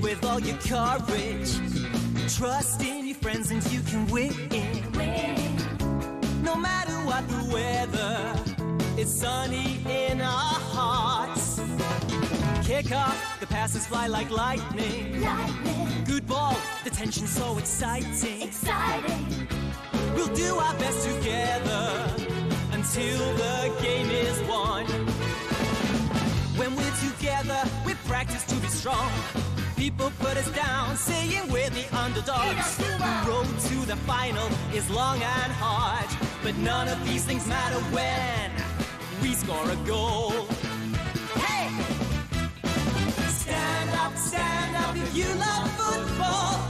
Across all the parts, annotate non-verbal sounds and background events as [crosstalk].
with all your courage. Trust in your friends and you can win. No matter what the weather, it's sunny in our hearts. Kick off, the passes fly like lightning. Lightning, Good ball, the tension's so exciting. exciting. We'll do our best together until the game is won. When we're together, we practice to be strong. People put us down, saying we're the underdogs. The road to the final is long and hard, but none of these things matter when we score a goal. Hey! Stand up, stand up if you love football.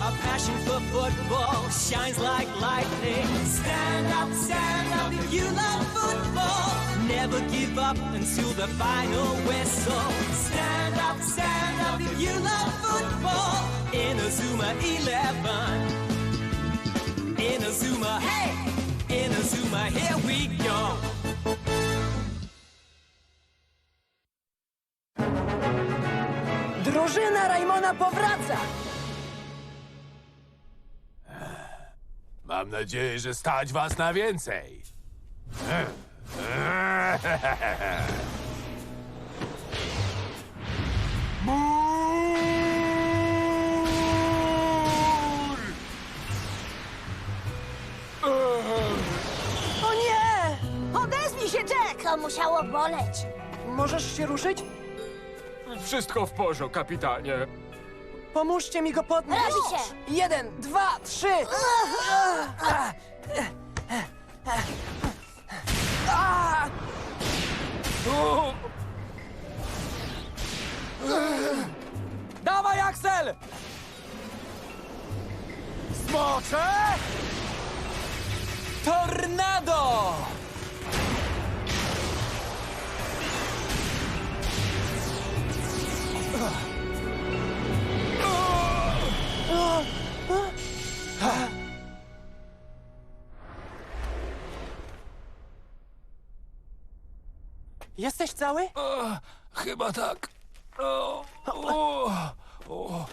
Our passion for football shines like lightning. Stand up, stand up if you love football. Never give up until the final whistle. Stand up, stand up if you love football. In a Zuma 11. In a Zuma, hey! In a Zuma, here we go. Drużyna Rajmona powraca! Mam nadzieję, że stać was na więcej. O nie! Odezwij się, Jack! To musiało boleć. Możesz się ruszyć? Wszystko w porządku, kapitanie. Pomóżcie mi go podnieść! Robi się. Jeden, dwa, trzy! Dawaj, Axel! Smocze! Tornado! Jesteś cały? Chyba tak. O, o, o,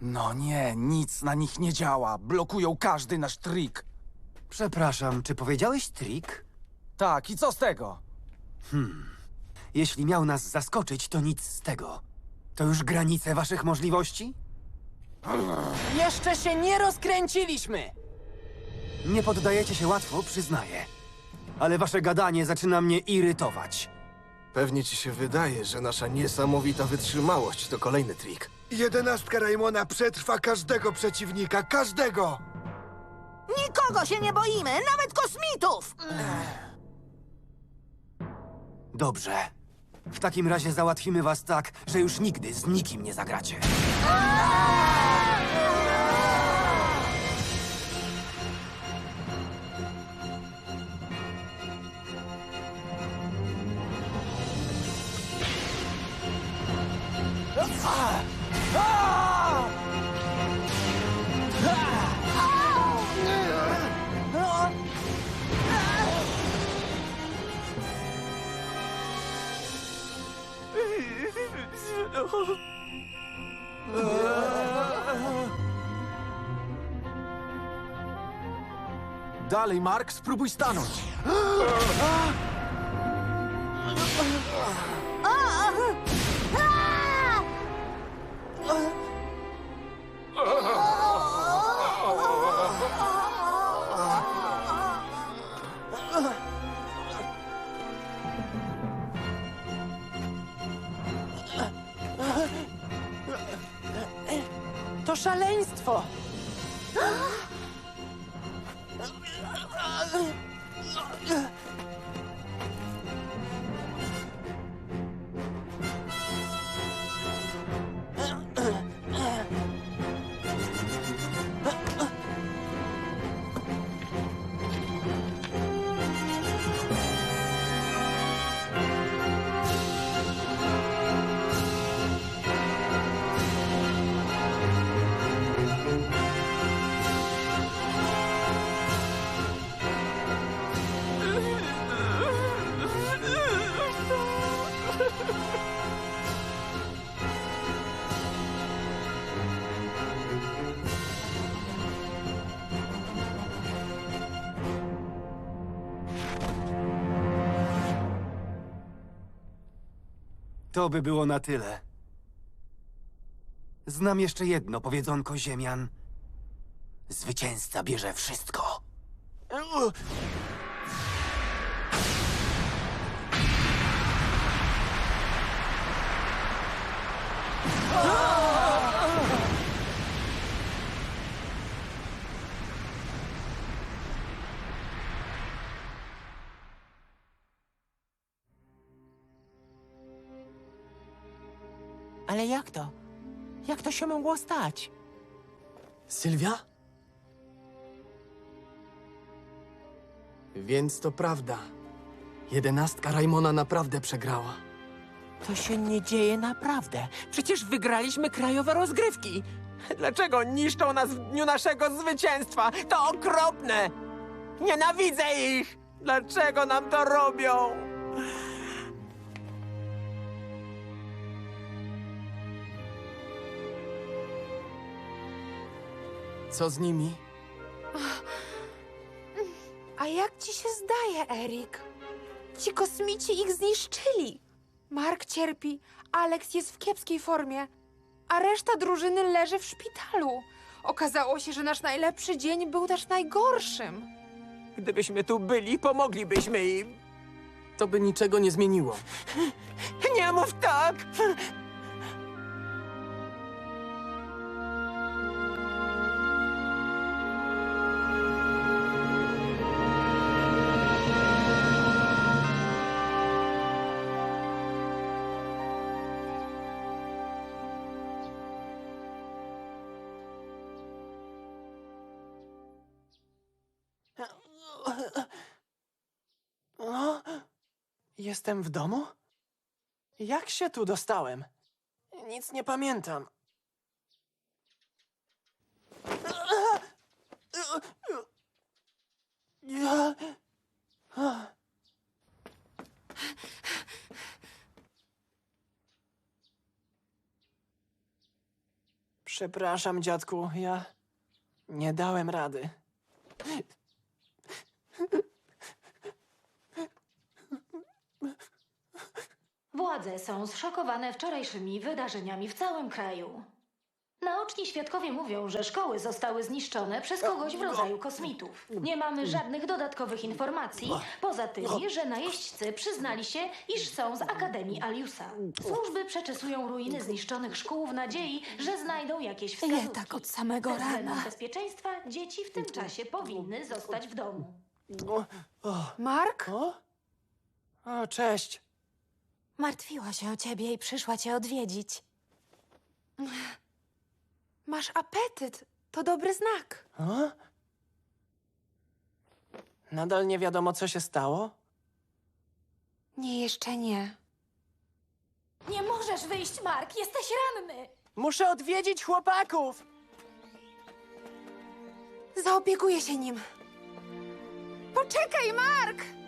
No nie, nic na nich nie działa. Blokują każdy nasz trik. Przepraszam, czy powiedziałeś trik? Tak, i co z tego? Jeśli miał nas zaskoczyć, to nic z tego. To już granice waszych możliwości? Jeszcze się nie rozkręciliśmy! Nie poddajecie się łatwo, przyznaję. Ale wasze gadanie zaczyna mnie irytować. Pewnie ci się wydaje, że nasza niesamowita wytrzymałość to kolejny trik. Jedenastka Rajmona przetrwa każdego przeciwnika, każdego! Nikogo się nie boimy, nawet kosmitów! Dobrze. W takim razie załatwimy was tak, że już nigdy z nikim nie zagracie. Dalej, Mark, spróbuj stanąć. To szaleństwo! To by było na tyle. Znam jeszcze jedno powiedzonko ziemian. Zwycięzca bierze wszystko. Ale jak to? Jak to się mogło stać? Sylwia? Więc to prawda. Jedenastka Rajmona naprawdę przegrała. To się nie dzieje naprawdę. Przecież wygraliśmy krajowe rozgrywki. Dlaczego niszczą nas w dniu naszego zwycięstwa? To okropne! Nienawidzę ich! Dlaczego nam to robią? Co z nimi? A jak ci się zdaje, Erik? Ci kosmici ich zniszczyli. Mark cierpi, Alex jest w kiepskiej formie, a reszta drużyny leży w szpitalu. Okazało się, że nasz najlepszy dzień był też najgorszym. Gdybyśmy tu byli, pomoglibyśmy im. To by niczego nie zmieniło. Nie mów tak! Jestem w domu? Jak się tu dostałem? Nic nie pamiętam. Przepraszam, dziadku, ja nie dałem rady. Są zszokowane wczorajszymi wydarzeniami w całym kraju. Naoczni świadkowie mówią, że szkoły zostały zniszczone przez kogoś w rodzaju kosmitów. Nie mamy żadnych dodatkowych informacji, poza tymi, że najeźdźcy przyznali się, iż są z Akademii Aliusa. Służby przeczesują ruiny zniszczonych szkół w nadziei, że znajdą jakieś wskazówki. Nie tak od samego Ze względów rana. bezpieczeństwa dzieci w tym czasie powinny zostać w domu. Mark? o? o cześć. Martwiła się o ciebie i przyszła cię odwiedzić. Masz apetyt. To dobry znak. O? Nadal nie wiadomo, co się stało? Nie, jeszcze nie. Nie możesz wyjść, Mark! Jesteś ranny! Muszę odwiedzić chłopaków! Zaopiekuję się nim. Poczekaj, Mark!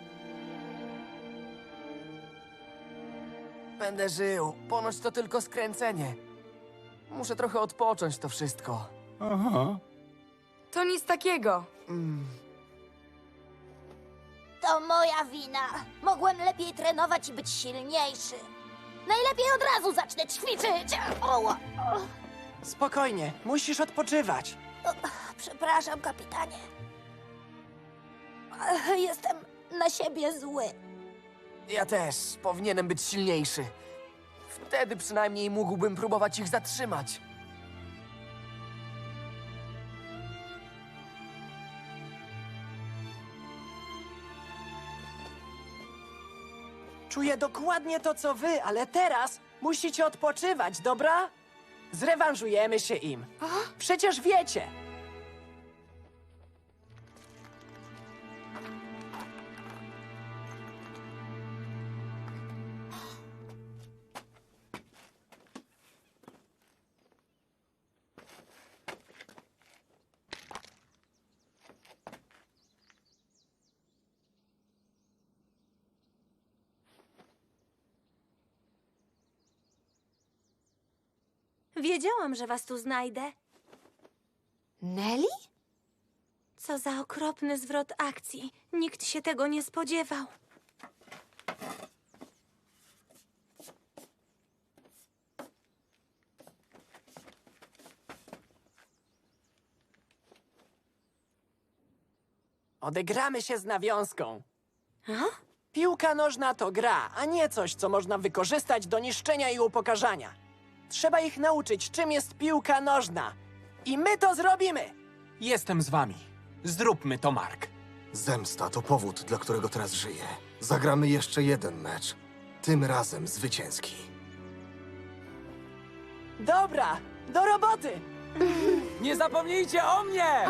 Będę żył. Ponoć to tylko skręcenie. Muszę trochę odpocząć to wszystko. Aha. To nic takiego. To moja wina. Mogłem lepiej trenować i być silniejszy. Najlepiej od razu zacznę ćwiczyć. O, Spokojnie, musisz odpoczywać. przepraszam, kapitanie. Jestem na siebie zły. Ja też powinienem być silniejszy. Wtedy przynajmniej mógłbym próbować ich zatrzymać. Czuję dokładnie to, co wy, ale teraz musicie odpoczywać, dobra? Zrewanżujemy się im. Przecież wiecie. wiedziałam, że was tu znajdę. Nelly? Co za okropny zwrot akcji. Nikt się tego nie spodziewał. Odegramy się z nawiązką. A? Piłka nożna to gra, a nie coś, co można wykorzystać do niszczenia i upokarzania. Trzeba ich nauczyć, czym jest piłka nożna. I my to zrobimy! Jestem z wami. Zróbmy to, Mark. Zemsta to powód, dla którego teraz żyję. Zagramy jeszcze jeden mecz. Tym razem zwycięski. Dobra, do roboty! Nie zapomnijcie o mnie!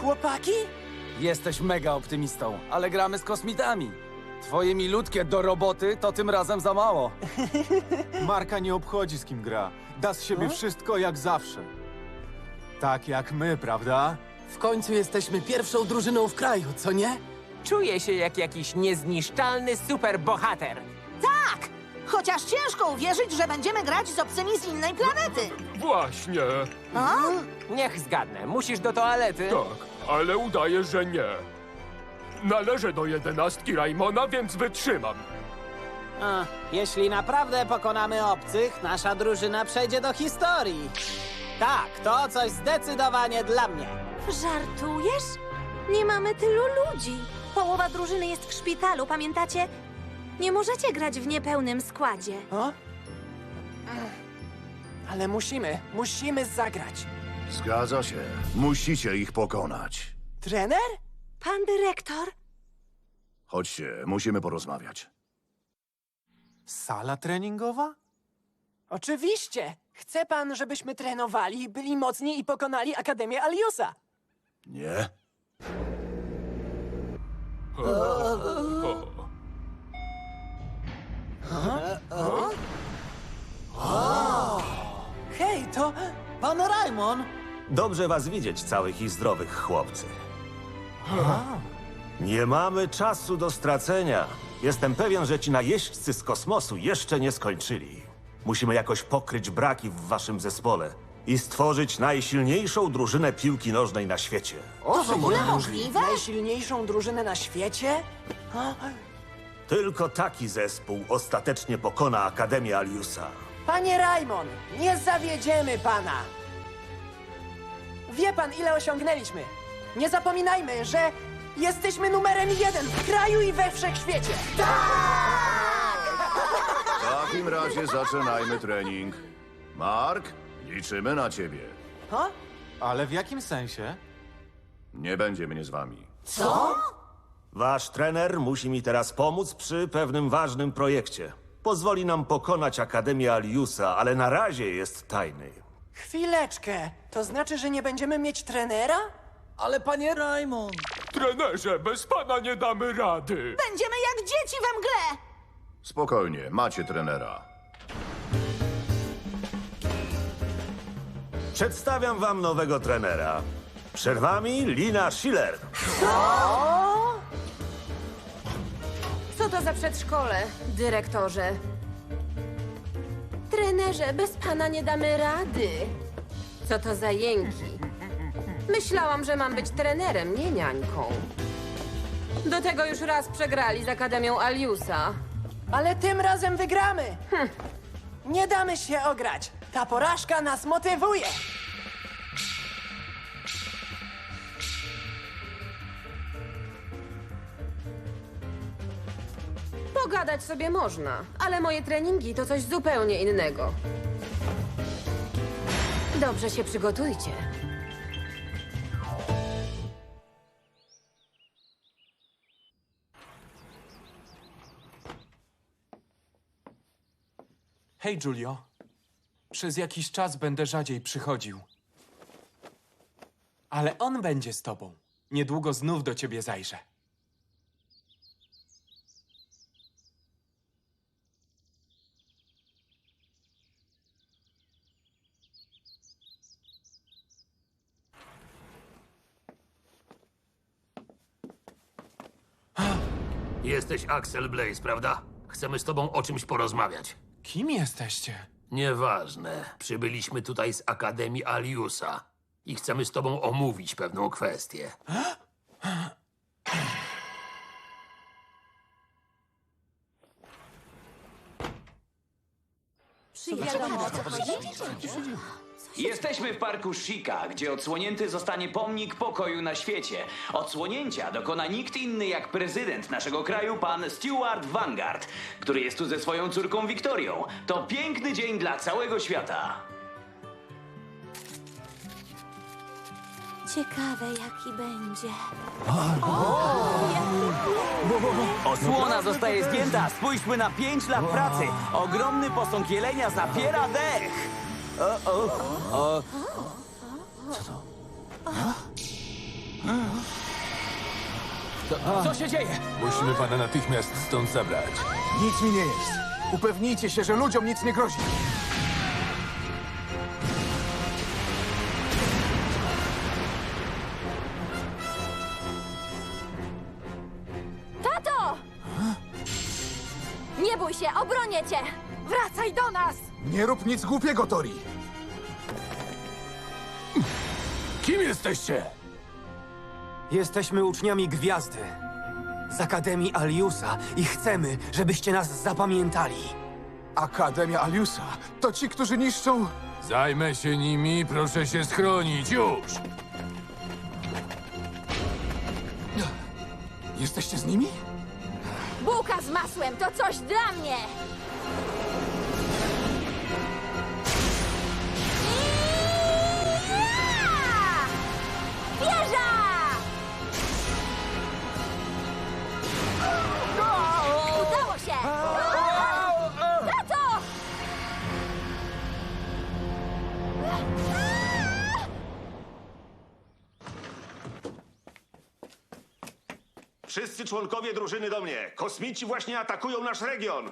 Chłopaki? Jesteś mega optymistą, ale gramy z kosmitami. Twoje milutkie do roboty to tym razem za mało. [laughs] Marka nie obchodzi z kim gra. Da z siebie wszystko jak zawsze. Tak jak my, prawda? W końcu jesteśmy pierwszą drużyną w kraju, co nie? Czuję się jak jakiś niezniszczalny superbohater. Tak! Chociaż ciężko uwierzyć, że będziemy grać z obcymi z innej planety. Właśnie. A? Niech zgadnę, musisz do toalety. Tak, ale udaję, że nie. Należę do jedenastki Raimona, więc wytrzymam. A, jeśli naprawdę pokonamy obcych, nasza drużyna przejdzie do historii. Tak, to coś zdecydowanie dla mnie. Żartujesz? Nie mamy tylu ludzi. Połowa drużyny jest w szpitalu, pamiętacie? Nie możecie grać w niepełnym składzie. O? Ale musimy, musimy zagrać. Zgadza się. Musicie ich pokonać. Trener? Pan dyrektor? Chodźcie, musimy porozmawiać. Sala treningowa? Oczywiście! Chce pan, żebyśmy trenowali, byli mocni i pokonali Akademię Aliusa. Nie? Hej, to... Pan Raimon? Dobrze was widzieć, całych i zdrowych, chłopcy. Nie mamy czasu do stracenia. Jestem pewien, że ci najeźdźcy z kosmosu jeszcze nie skończyli. Musimy jakoś pokryć braki w waszym zespole i stworzyć najsilniejszą drużynę piłki nożnej na świecie. To w ogóle możliwe? Najsilniejszą drużynę na świecie? A, Tylko taki zespół ostatecznie pokona Akademię Aliusa. Panie Raimon, nie zawiedziemy pana! Wie pan, ile osiągnęliśmy? Nie zapominajmy, że jesteśmy numerem jeden w kraju i we wszechświecie! W takim razie zaczynajmy trening. Mark, liczymy na ciebie. Ha? Ale w jakim sensie? Nie będzie mnie z wami. Co? Wasz trener musi mi teraz pomóc przy pewnym ważnym projekcie. Pozwoli nam pokonać Akademię Aliusa, ale na razie jest tajny. Chwileczkę, to znaczy, że nie będziemy mieć trenera? Ale panie Raimon... Trenerze, bez pana nie damy rady. Będziemy jak dzieci we mgle! Spokojnie, macie trenera. Przedstawiam wam nowego trenera. Przed wami Lina Schiller. Co to za przedszkole, dyrektorze? Trenerze, bez pana nie damy rady. Co to za jęki? Myślałam, że mam być trenerem, nie niańką. Do tego już raz przegrali z Akademią Aliusa. Ale tym razem wygramy! Hm. Nie damy się ograć! Ta porażka nas motywuje! Pogadać sobie można, ale moje treningi to coś zupełnie innego. Dobrze się przygotujcie. Hej, Julio. Przez jakiś czas będę rzadziej przychodził. Ale on będzie z tobą. Niedługo znów do ciebie zajrzę. Jesteś Axel Blaze, prawda? Chcemy z tobą o czymś porozmawiać. Kim jesteście? Nieważne. Przybyliśmy tutaj z Akademii Aliusa i chcemy z tobą omówić pewną kwestię. [gasps] Jesteśmy w parku Shika, gdzie odsłonięty zostanie pomnik pokoju na świecie. Odsłonięcia dokona nikt inny jak prezydent naszego kraju, pan Stuart Vanguard, który jest tu ze swoją córką Wiktorią. To piękny dzień dla całego świata. Ciekawe, jaki będzie. Osłona zostaje zdjęta. Spójrzmy na 5 lat pracy. Ogromny posąg jelenia zapiera dech. O, o, o. Co się dzieje? Musimy pana natychmiast stąd zabrać. Nic mi nie jest. Upewnijcie się, że ludziom nic nie grozi. Nie rób nic głupiego, Tori. Kim jesteście? Jesteśmy uczniami Gwiazdy z Akademii Aliusa i chcemy, żebyście nas zapamiętali. Akademia Aliusa to ci, którzy niszczą... Zajmę się nimi, proszę się schronić, już! Jesteście z nimi? Bułka z masłem to coś dla mnie! Wszyscy członkowie drużyny do mnie. Kosmici właśnie atakują nasz region.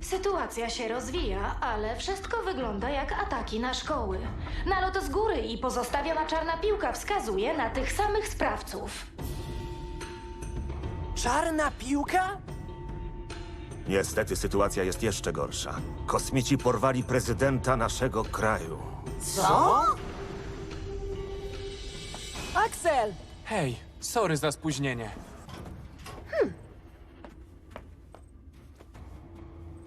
Sytuacja się rozwija, ale wszystko wygląda jak ataki na szkoły. Nalot z góry i pozostawiona czarna piłka wskazuje na tych samych sprawców. Czarna piłka? Niestety sytuacja jest jeszcze gorsza. Kosmici porwali prezydenta naszego kraju. Co? Axel! Hej, sorry za spóźnienie.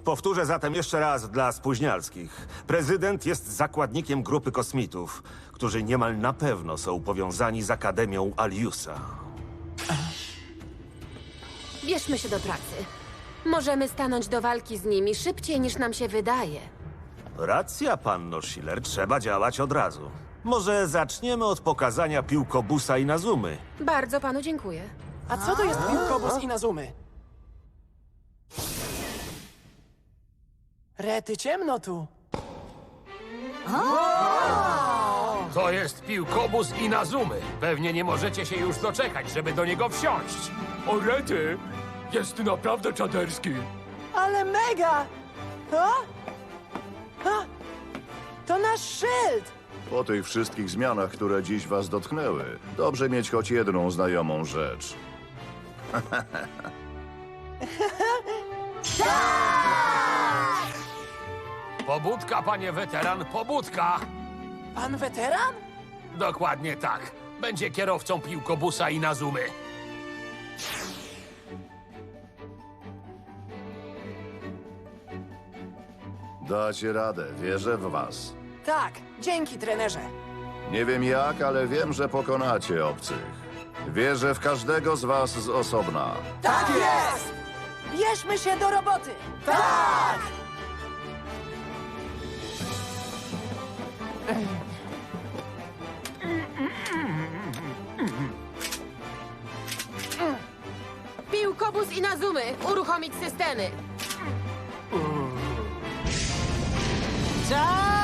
Powtórzę zatem jeszcze raz dla spóźnialskich. Prezydent jest zakładnikiem grupy kosmitów, którzy niemal na pewno są powiązani z Akademią Aliusa. Bierzmy się do pracy. Możemy stanąć do walki z nimi szybciej niż nam się wydaje. Racja, panno Schiller, trzeba działać od razu. Może zaczniemy od pokazania piłkobusa i nazumy. Bardzo panu dziękuję. A co to jest piłkobus Inazumy? Rety, ciemno tu. To jest piłkobus Inazumy. Pewnie nie możecie się już doczekać, żeby do niego wsiąść. O rety! Jest naprawdę czaderski. Ale mega! A? A? To nasz szyld! Po tych wszystkich zmianach, które dziś was dotknęły, dobrze mieć choć jedną znajomą rzecz. [laughs] Pobudka, panie weteran, pobudka! Pan weteran? Dokładnie tak. Będzie kierowcą piłkobusa Inazumy. Dacie radę, wierzę w was. Tak, dzięki trenerze. Nie wiem jak, ale wiem, że pokonacie obcych. Wierzę w każdego z was z osobna. Tak jest! Bierzmy się do roboty! Tak! Piłkobus Inazumy! Uruchomić systemy! Tak!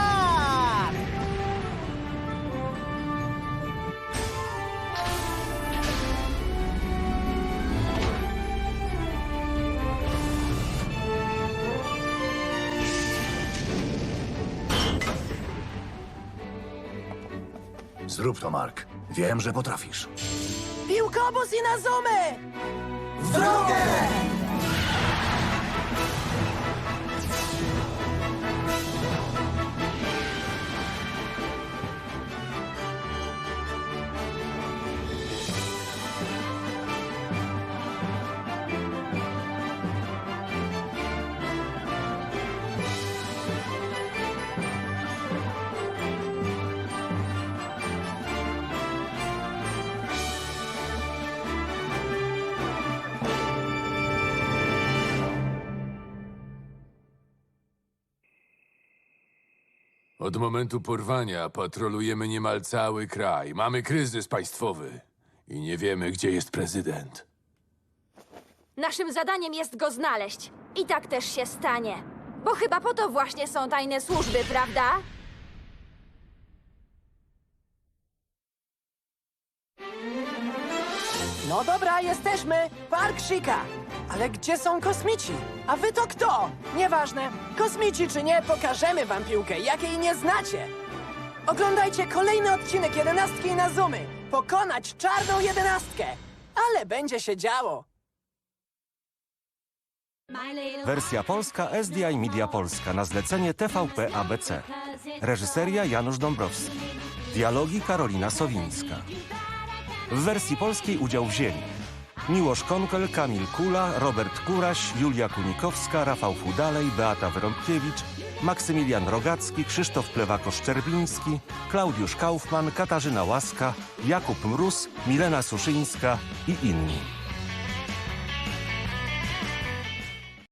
Zrób to, Mark. Wiem, że potrafisz. Piłkobus Inazumy! W drogę! Od momentu porwania patrolujemy niemal cały kraj. Mamy kryzys państwowy i nie wiemy, gdzie jest prezydent. Naszym zadaniem jest go znaleźć. I tak też się stanie. Bo chyba po to właśnie są tajne służby, prawda? No dobra, jesteśmy! Park Shika! Ale gdzie są kosmici? A wy to kto? Nieważne. Kosmici czy nie, pokażemy wam piłkę, jakiej nie znacie. Oglądajcie kolejny odcinek jedenastki na Zoomy. Pokonać czarną jedenastkę. Ale będzie się działo. Wersja polska SDI Media Polska na zlecenie TVP ABC. Reżyseria Janusz Dąbrowski. Dialogi Karolina Sowińska. W wersji polskiej udział wzięli Miłosz Konkel, Kamil Kula, Robert Kuraś, Julia Kunikowska, Rafał Fudalej, Beata Wyrąbkiewicz, Maksymilian Rogacki, Krzysztof Plewako-Szczerbiński, Klaudiusz Kaufman, Katarzyna Łaska, Jakub Mróz, Milena Suszyńska i inni.